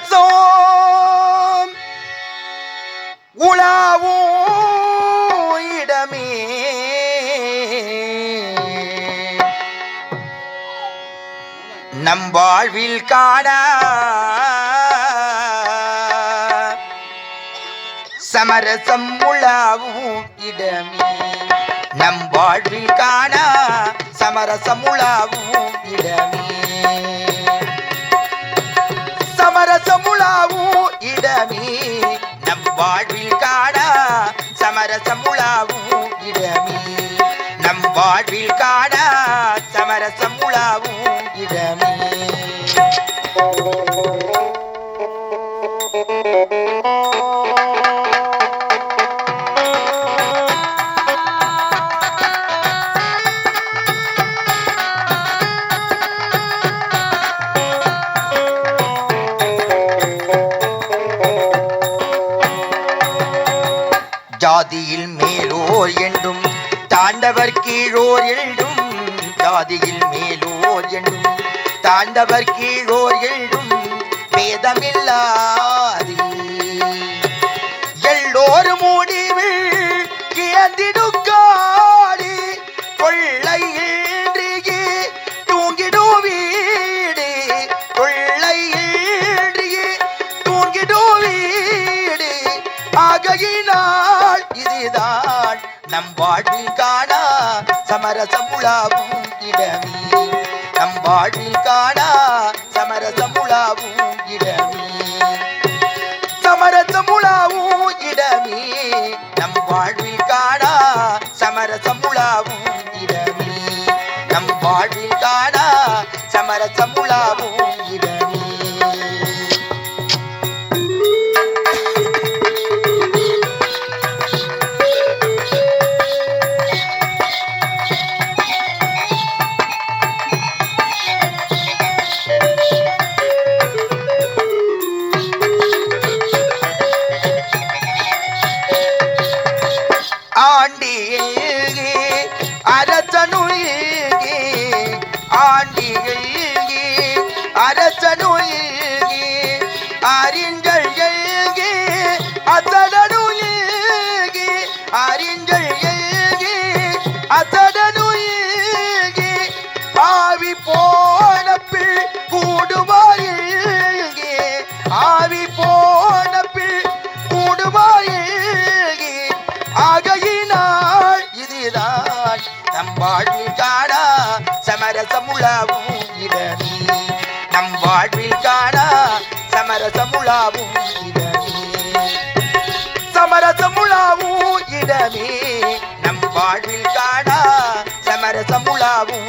சமரசோம் உலாவும் இடமே. நம் வாழ்வில் காண சமரசம் உலாவும் இடமே நம் வாழ்வில் காண சமரசம் இடமே. சமரசமுழாவும் இடமே. நம் வாழ்வில் காணா சமரசமுழாவும் இடமே. நம் வாழ்வில் காணா சமரசமுழாவும் கீழோர் எழுதும் ஜாதியில் மேலோர் எண்ணும். தாழ்ந்தவர் கீழோர் எழுதும் வேதமில்லா சமரசமுழாவும் இடமே நம் வாழ்வில் காணா சமரசமுழாவும் இடமே சமரசமுழாவும் இடமே நம் வாழ்வில் காணா சமரசமுழாவும் இடமே நம் வாழ்வில் காணா சமரசம் சமரசமுலாவும் இடமே. சமரசமுலாவும் இடமே. நம் வாழ்வில் காணா சமரசமுலாவும் இடமே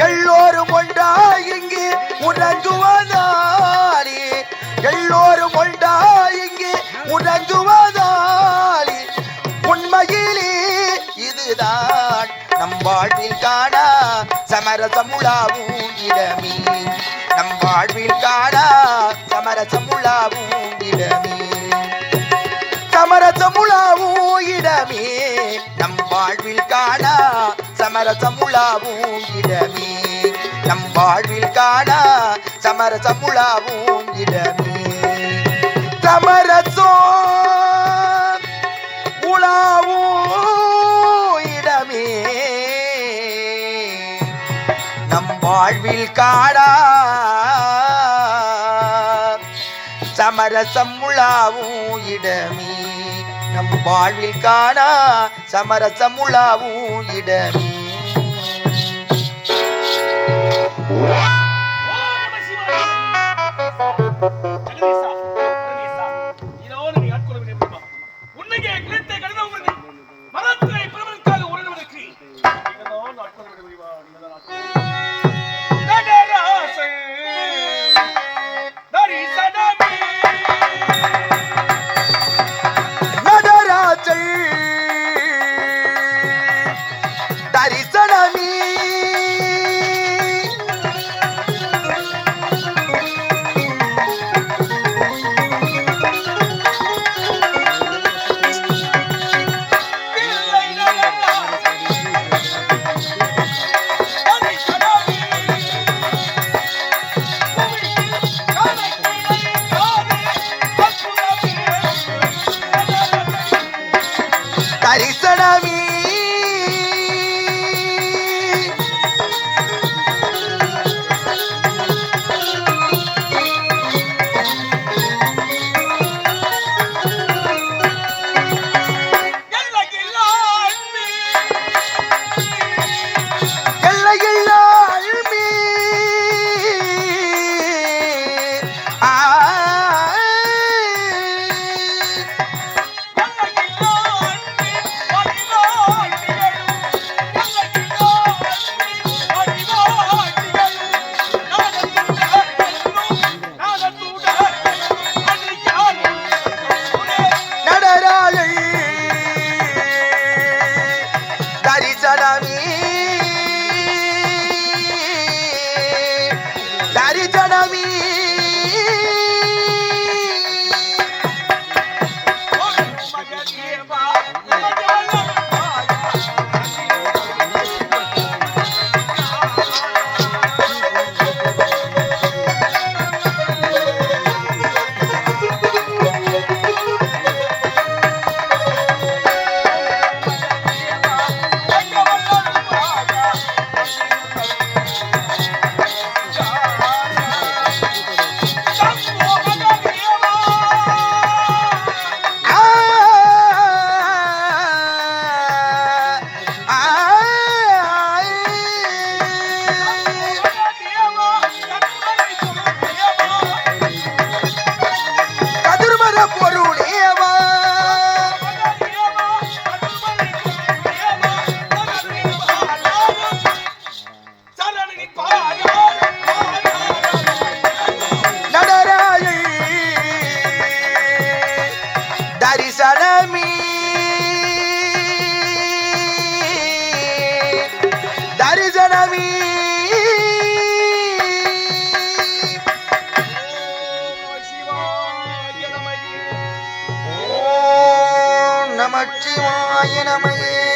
எல்லோரும் ஒன்றாய் இங்கு உறங்குவதாரி எல்லோரும் ஒன்றாய் இங்கு உறங்குவதாரி உண்மையிலே இதுதான் நம் வாழ்வில் காணா சமரசமுலாவும் இடமே. நம் வாழ்வில் சமரசமுழாவும் இடமே நம் வாழ்வில் காணா சமரசமுழாவும் இடமே சமரசோ உலாவும் இடமே நம் வாழ்வில் காணா சமரசம் உலாவும் இடமே நம் வாழ்வில் காணா சமரசமுழாவும் இடமே நமச்சிவாய நமையே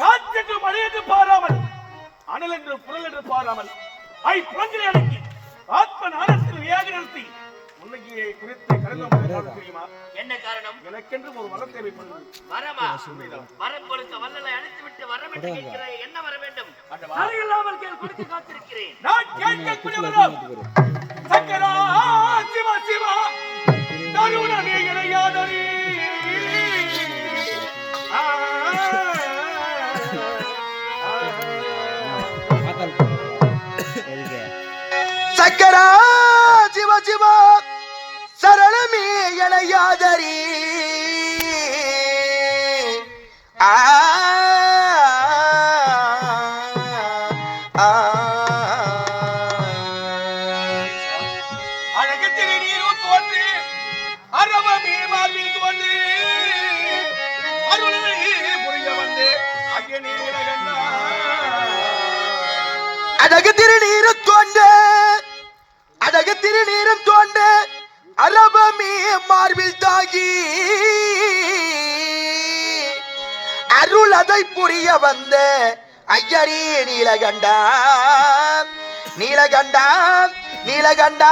காற்றென்று மழை என்று பாராமல் அனல் என்று குரல் என்று பாராமல் ஐ புலங்களை அடக்கி ஆத்ம நாரத்தில் வியாக நிறுத்தி முன்னகியை குறித்து கருணம் தெரியுமா? என்ன காரணம்? எனக்கென்றும் ஒரு வரம் தேவைப்படுது. வரமா? வரம் கொடுக்க வல்லலை அழைத்து விட்டு வரம் என்று கேட்கிறாய் என்ன வர வேண்டும்? அறியில்லாமல் கேள் கொடுத்து காத்திருக்கிறேன். நான் கேட்கக்கூடிய வரம் சிவா சிவா தருணனே இணையாதரே get up. அருளாகி அருள் அதை புரிய வந்த ஐயரே நீலகண்டா. நீலகண்டா நீலகண்டா.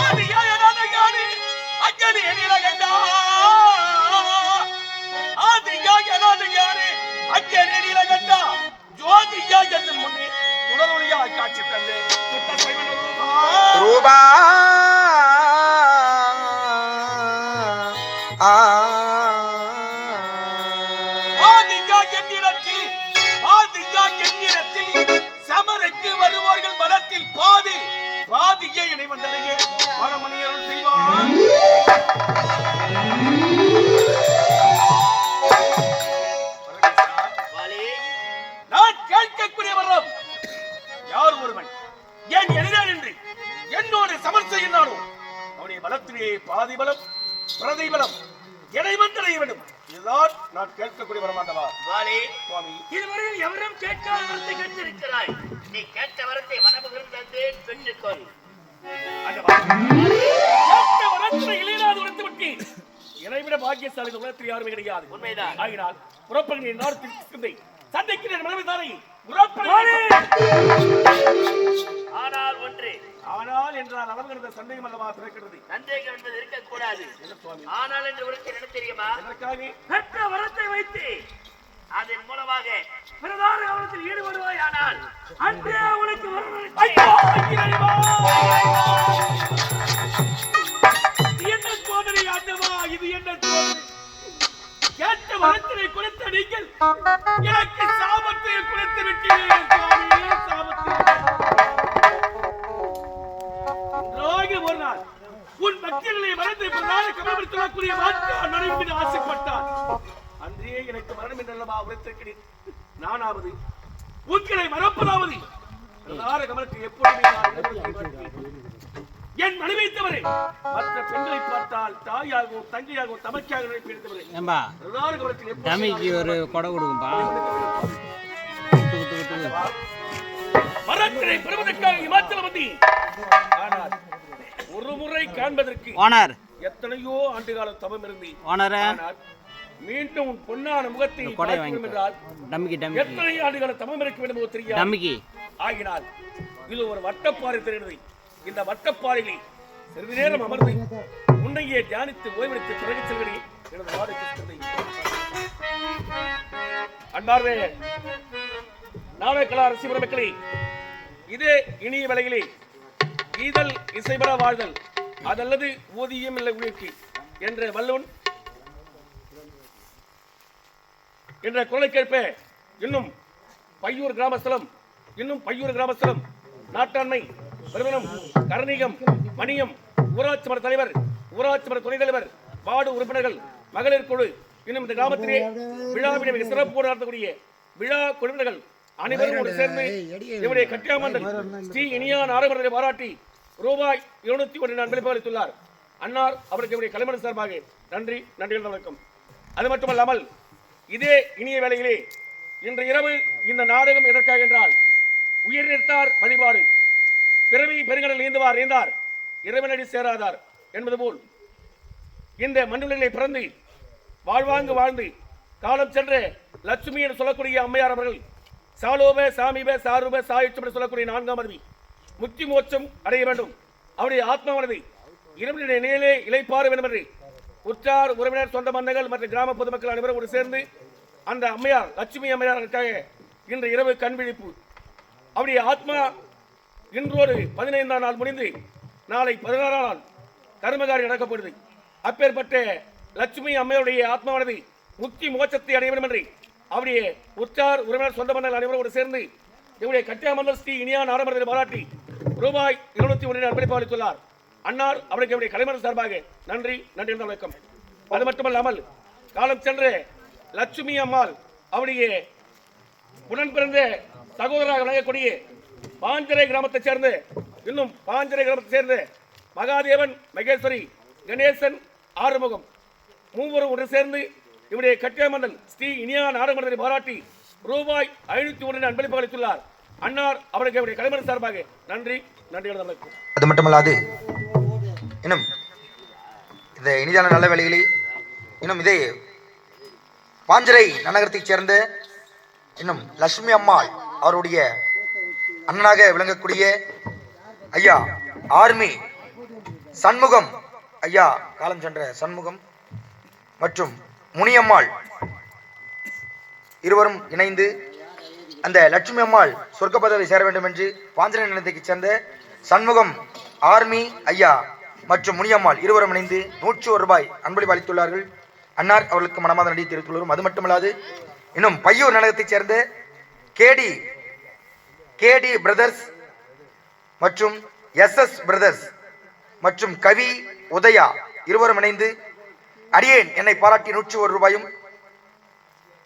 ஆதியாயனான ஞானி, அஞ்சலி நீலகண்டா. ஆதியாயனான நீலகண்டா. முன்னே காட்சி தந்து ரூபா. ஆ. சமருக்கு வருவோர்கள் மனத்தில் பாதி பாதியே இணை வந்ததையே பரமணியருள் செய்வான் பலத்திலே பாதி பலம் பிரதை பலம் எடை வந்தடைய வேண்டும் இதுதான் நான் கேட்கக்கூடிய வரமாட்டவா வாலி சுவாமி. இதுவரையில் எவரும் கேட்காத வரத்தை கேட்டிருக்கிறாய் நீ கேட்ட வரத்தை மனமுகிருந்து பெற்றுக்கொள். ஆண்டவா, கேட்ட வரத்தை இளையராது உரைத்து விட்டேன் என்னை விட பாக்கியசாலி உலகத்தில் யாருமே கிடையாது. உண்மைதான். ஆகினால் புறப்படுகிற நாடு சிந்தை. சந்தைக்கு என் மனைவி தானே ஆனால் ஒன்று ஆனால் என்றால் அளவுகிற சந்தேகம் அல்லவா பிறக்கிறது சந்தேகம் என்பது இருக்கக்கூடாது ஆனால் என்று உனக்கு என்ன தெரியுமா எதற்காக பெற்ற வரத்தை வைத்து அதன் மூலமாக பிரதான கவனத்தில் ஈடுபடுவாய் ஆனால் அன்றே உனக்கு என்ன சோதனை ஆண்டவா இது என்ன சோதனை கேட்ட வரத்தினை கொடுத்த நீங்கள் எனக்கு சாபத்தை கொடுத்து விட்டீர்கள் சாபத்தை நாள் உன் பக்திகளை மறந்து பிரதான கமலத்தில் நடைபெற ஆசைப்பட்டார். அன்றே எனக்கு மரணம் என்றல்லவா உரைத்திருக்கிறேன். நானாவது உங்களை மறப்பதாவது. பிரதான கமலத்தில் எப்பொழுதுமே. என் மனைவி தவறு. மற்ற பெண்களை பார்த்தால் தாயாகவும் தங்கையாகவும் தமக்கையாக நினைப்பிருந்தவரை ஒரு கொடை கொடுக்கும்பா மரத்தினை பெறுவதற்காக இமாச்சல வந்தி ஆனால் ஒரு முறை காண்பதற்கு ஓனர். எத்தனையோ ஆண்டு காலம் தவம் இருந்து ஓனரு. மீண்டும் உன் பொன்னான முகத்தை கொடை என்றால் டமிக்கி டமிக்கி எத்தனை ஆண்டு தவம் இருக்க வேண்டும் தெரியாது. டமிக்கி ஆகினால் இது ஒரு வட்டப்பாறை தெரிகிறது. இந்த வட்டப்பாறையை சிறிது நேரம் அமர்ந்து உன்னையே தியானித்து ஓய்வெடுத்து பிறகு செல்கிறேன் எனது நாடு கிறிஸ்தவை அன்பார்வே நாடகலா ரசிபுர மக்களே இதே இனிய வேளையிலே ஈதல் இசைபட வாழ்தல் அதல்லது ஊதியம் இல்லை உயிர்க்கு என்ற வல்லவன் என்ற குரலுக்கேற்ப இன்னும் பையூர் கிராமஸ்தலம் இன்னும் பையூர் கிராமஸ்தலம் நாட்டாண்மை பெருமனம் கரணிகம் மணியம் ஊராட்சி மன்ற தலைவர் ஊராட்சி மன்ற துணைத் தலைவர் வார்டு உறுப்பினர்கள் மகளிர் குழு இன்னும் இந்த கிராமத்திலே விழாவினை மிக சிறப்போடு நடத்தக்கூடிய விழா குழுவினர்கள் அனைவரும் சேர்ந்து இவருடைய கட்டியாமந்தல் ஸ்ரீ இனியான் ஆரம்பத்தை பாராட்டி ரூபாய் இருநூத்தி ஒன்று நான் அளித்துள்ளார். அன்னார் அவருக்கு என்னுடைய கலைமணி சார்பாக நன்றி நன்றிகள் வணக்கம். அது மட்டுமல்லாமல் இதே இனிய வேளையிலே இன்று இரவு இந்த நாடகம் எதற்காக என்றால் உயிர் நிறுத்தார் வழிபாடு. பிறவி பெருங்கடல் நீந்துவார் நீந்தார் இறைவனடி சேராதார் என்பது போல் இந்த மண்ணுலகிலே பிறந்து வாழ்வாங்கு வாழ்ந்து காலம் சென்ற லட்சுமி என்று சொல்லக்கூடிய அம்மையார் அவர்கள் சாலோப சாமிப சாரூப சாயுச்சம் என்று சொல்லக்கூடிய நான்காம் மதுவி முக்தி மோட்சம் அடைய வேண்டும். அவருடைய ஆத்மாவானது இறைவனுடைய நிலையிலே இலைப்பாற வேண்டும் என்று உற்றார் உறவினர் சொந்த மன்னர்கள் மற்றும் கிராம பொதுமக்கள் அனைவரும் ஒரு சேர்ந்து அந்த அம்மையார் லட்சுமி அம்மையாருக்காக இன்று இரவு கண்விழிப்பு அவருடைய ஆத்மா இன்றோடு பதினைந்தாம் நாள் முடிந்து நாளை பதினாறாம் நாள் கர்மகாரி நடக்கப்படுது அப்பேற்பட்ட லட்சுமி அம்மையுடைய ஆத்மாவானது முக்தி மோட்சத்தை அடைய வேண்டும் என்று அவருடைய உற்றார் உறவினர் சொந்த பந்தங்கள் அனைவரோடு சேர்ந்து இவருடைய கட்டியாமந்தல் ஸ்ரீ இனியான் ஆரம்பத்தில் பாராட்டி ரூபாய் இருநூத்தி ஒன்றில் அன்பளிப்பு அளித்துள்ளார். அன்னார் அவருக்கு அவருடைய கலைமணி சார்பாக நன்றி நன்றி என்ற வணக்கம். அது மட்டுமல்லாமல் காலம் சென்று லட்சுமி அம்மாள் அவருடைய உடன் பிறந்த சகோதராக விளங்கக்கூடிய பாஞ்சரை கிராமத்தைச் சேர்ந்து இன்னும் பாஞ்சரை கிராமத்தைச் சேர்ந்து மகாதேவன் மகேஸ்வரி கணேசன் ஆறுமுகம் மூவரும் ஒன்று சேர்ந்து இவருடைய கட்டியமந்தல் ஸ்ரீ இனியா நாடகமன்றத்தை பாராட்டி ரூபாய் ஐநூத்தி ஒன்று அன்பளிப்பு அளித்துள்ளார். அன்னார் அவருக்கு அவருடைய கலைமணி சார்பாக நன்றி நன்றி அது மட்டுமல்லாது இன்னும் இந்த இனிதான நல்ல வேலைகளே இன்னும் இதே பாஞ்சரை நகரத்தைச் சேர்ந்த இன்னும் லட்சுமி அம்மாள் அவருடைய அண்ணனாக விளங்கக்கூடிய ஐயா ஆர்மி சண்முகம் ஐயா காலம் சென்ற சண்முகம் மற்றும் முனியம்மாள் இருவரும் இணைந்து அந்த லட்சுமி அம்மாள் சொர்க்க பதவி சேர வேண்டும் என்று பாஞ்சனை நிலையத்தைச் சேர்ந்த சண்முகம் ஆர்மி ஐயா மற்றும் முனியம்மாள் இருவரும் இணைந்து நூற்றி ஒரு ரூபாய் அன்பளிப்பு அளித்துள்ளார்கள். அன்னார் அவர்களுக்கு மனமாத நடி தெரிவித்துள்ளோம் அது மட்டுமல்லாது இன்னும் பையூர் நகரத்தைச் சேர்ந்த கேடி கேடி பிரதர்ஸ் மற்றும் எஸ்எஸ் பிரதர்ஸ் மற்றும் கவி உதயா இருவரும் இணைந்து அடியேன் என்னை பாராட்டி நூற்றி ஒரு ரூபாயும்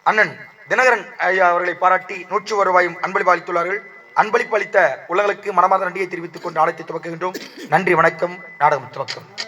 அண்ணன் தினகரன் ஐயா அவர்களை பாராட்டி நூற்று வருவாயும் அன்பளிப்பு அளித்துள்ளார்கள். அன்பளிப்பு அளித்த உலகளுக்கு மனமார்ந்த நன்றியை தெரிவித்துக் கொண்டு ஆலயத்தை துவக்குகின்றோம். நன்றி வணக்கம். நாடகம் துவக்கம்.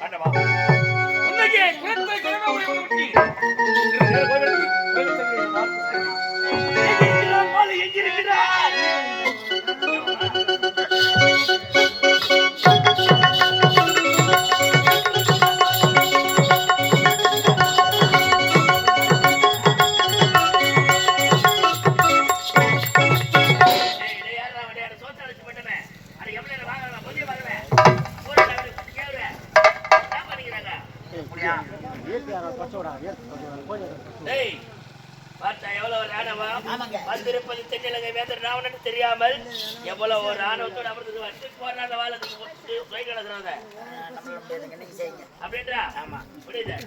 அப்படின்றா? ஆமா. புரியுது.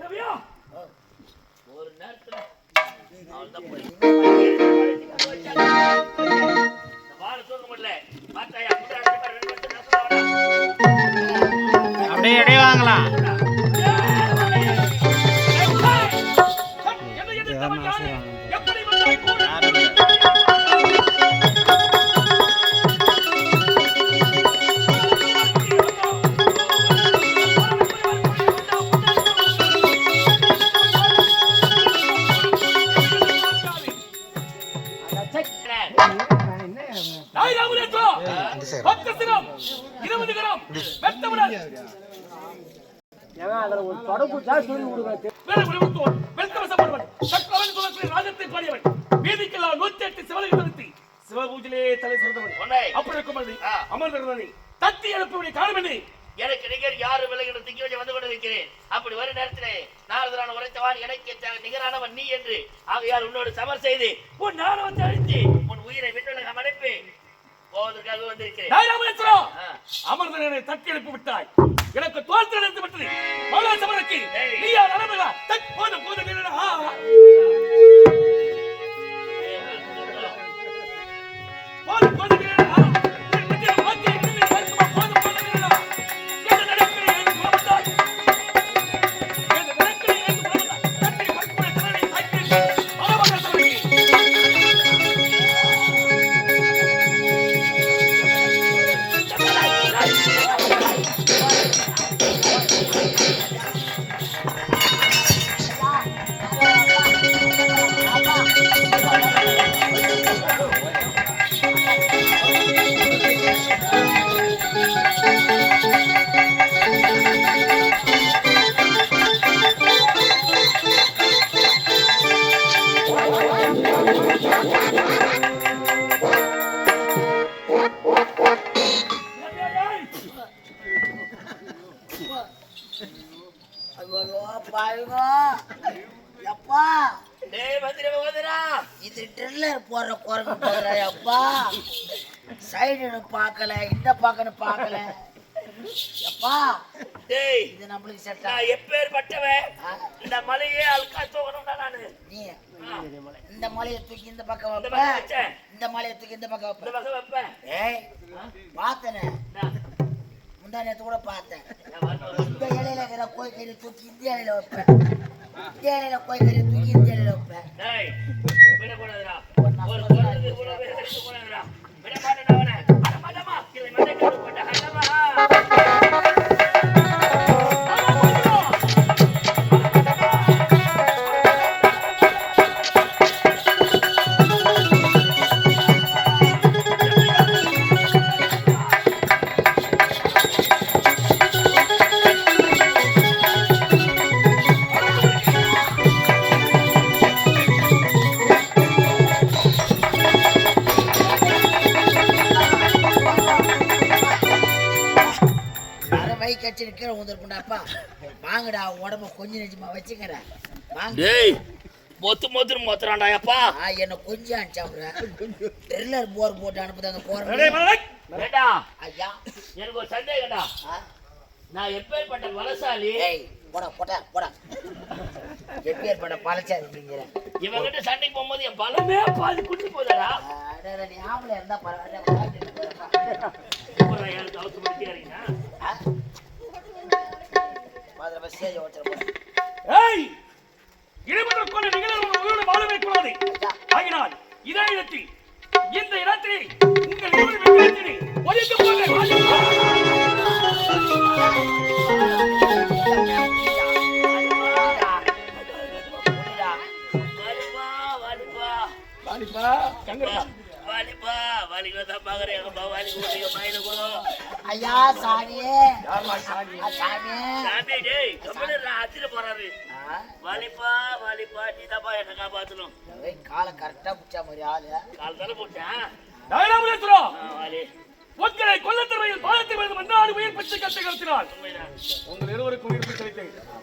ரவியா, ஒரு நேரத்துல அவன்தான் போய். இந்த வாழை வேலை உடையவன், வெல்கவசப்படுவன், சக்கரவன் குலத்தில் ராஜத்தை பாடியவன், வீதிக்கெல்லாம் நூத்தி எட்டு சிவலிங்க நிறுத்தி, சிவபூஜையிலே தலை சிறந்தவன். உன்னை. அப்படி இருக்கும் பொழுது, ஆ. அமர்ந்திருந்தவனை தட்டி எழுப்பவனை காணுமென்று எனக்கு நிகர் யாரு விலகின திங்கி வந்து கொண்டிருக்கிறேன். அப்படி வரும் நேரத்திலே நாரதரான உரைத்தவான் எனக்கு நிகரானவன் நீ என்று. ஆகையால் உன்னோடு சமர் செய்து உன் நாணவத்தை அழித்து உன் உயிரை விண்ணுலகம் அனுப்பி போவதற்காக வந்திருக்கிறேன். அமர்ந்தவனை தட்டி எழுப்பி விட்டாய். எனக்கு தோல் திறந்து விட்டது. மௌலா சமருக்கு. நீ யார் அனுமதா தட் போதும் போதும் நில்லுடா. ஆ, போடுற குரங்கு போடுற அப்பா சைடு பார்க்கல. இந்த பக்கம்னு பார்க்கல. டேய் இது நம்மளுக்கு செட் நான் எப்பேற்பட்டவன் இந்த மலையே அல்கா தூக்கணும்டா நானு. நீ இந்த மலையை தூக்கி இந்த பக்கம் இந்த வைப்ப. இந்த மலையை தூக்கி இந்த பக்கம் இந்த வைப்ப பக்கம் வைப்பேன். ஏய் பார்த்தனே. முந்தா நேத்து கூட பார்த்தேன். இந்த இலையில இருக்கிற கோய்கறி தூக்கி இந்த இலையில வைப்பேன். இந்த இலையில கோய்கறி தூக்கி இந்த இலையில வைப்பேன். கை கட்சி கீழே வந்துருக்குண்டாப்பா வாங்கடா உடம்ப கொஞ்சம் நெஞ்சமா வச்சுக்கிறேன். வாங்க. டேய் மொத்து மொத்துன்னு மொத்துறான்டா அப்பா ஆ, என்ன கொஞ்சம் அனுப்பிச்சாப்புற ட்ரில்லர் போர் போட்டு அனுப்புது அந்த. ஏண்டா? ஐயா. எனக்கு ஒரு சந்தேகம்டா. ஆ, நான் எப்பேற்பட்ட பலசாலி ஏய் போடா போடா போடா. எப்பேர் பண்ண பழச்சாது நீங்கிற இவங்கிட்ட சண்டைக்கு போகும்போது என் பலமே பாதி குட்டி போதடா நீ ஆம்பளை இருந்தா பரவாயில்ல எனக்கு அவசரப்படுத்தியாருங்கண்ணா மாதிரி ஸ்டேஜ் ஓட்டுற ஏய்! கொண்ட நிகழ்வு உங்களோடு வாழவே கூடாது ஆகினால் இதே இடத்தில் இந்த இடத்தில் உங்கள் உங்கள் இருவருக்கும். வா, ஆ,